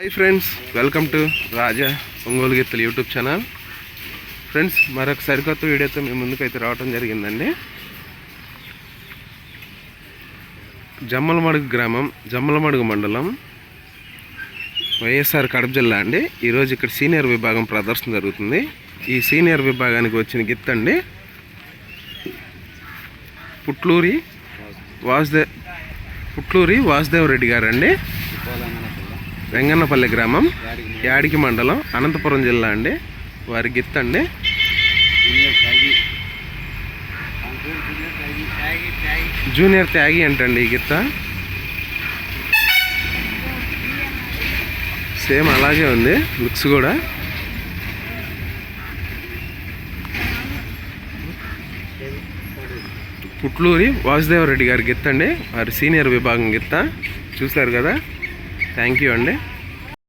Hi friends welcome to Raja Ongole గీతలు YouTube channel friends మరొక సరికొత్త వీడియోతో మీ ముందుకైతే రావడం జరిగిందండి. జమ్మలమడుగు గ్రామం జమ్మలమడుగు మండలం వైఎస్ఆర్ కడప జిల్లా అండి. ఈరోజు ఇక్కడ సీనియర్ విభాగం ప్రదర్శన జరుగుతుంది. ఈ సీనియర్ విభాగానికి వచ్చిన గిత్తండి పుట్లూరి వాసుదే పుట్లూరి వాసుదేవ్ రెడ్డి గారండి. వెంగన్నపల్లి గ్రామం యాడికి మండలం అనంతపురం జిల్లా అండి. వారి గిత్త అండి. జూనియర్ త్యాగి అంటండి ఈ గిత్త? సేమ్ అలాగే ఉంది లుక్స్ కూడా. పుట్లూరి వాసుదేవరెడ్డి గారి గిత్త అండి. వారి సీనియర్ విభాగం గిత్త. చూశారు కదా? థ్యాంక్ యూ అండి.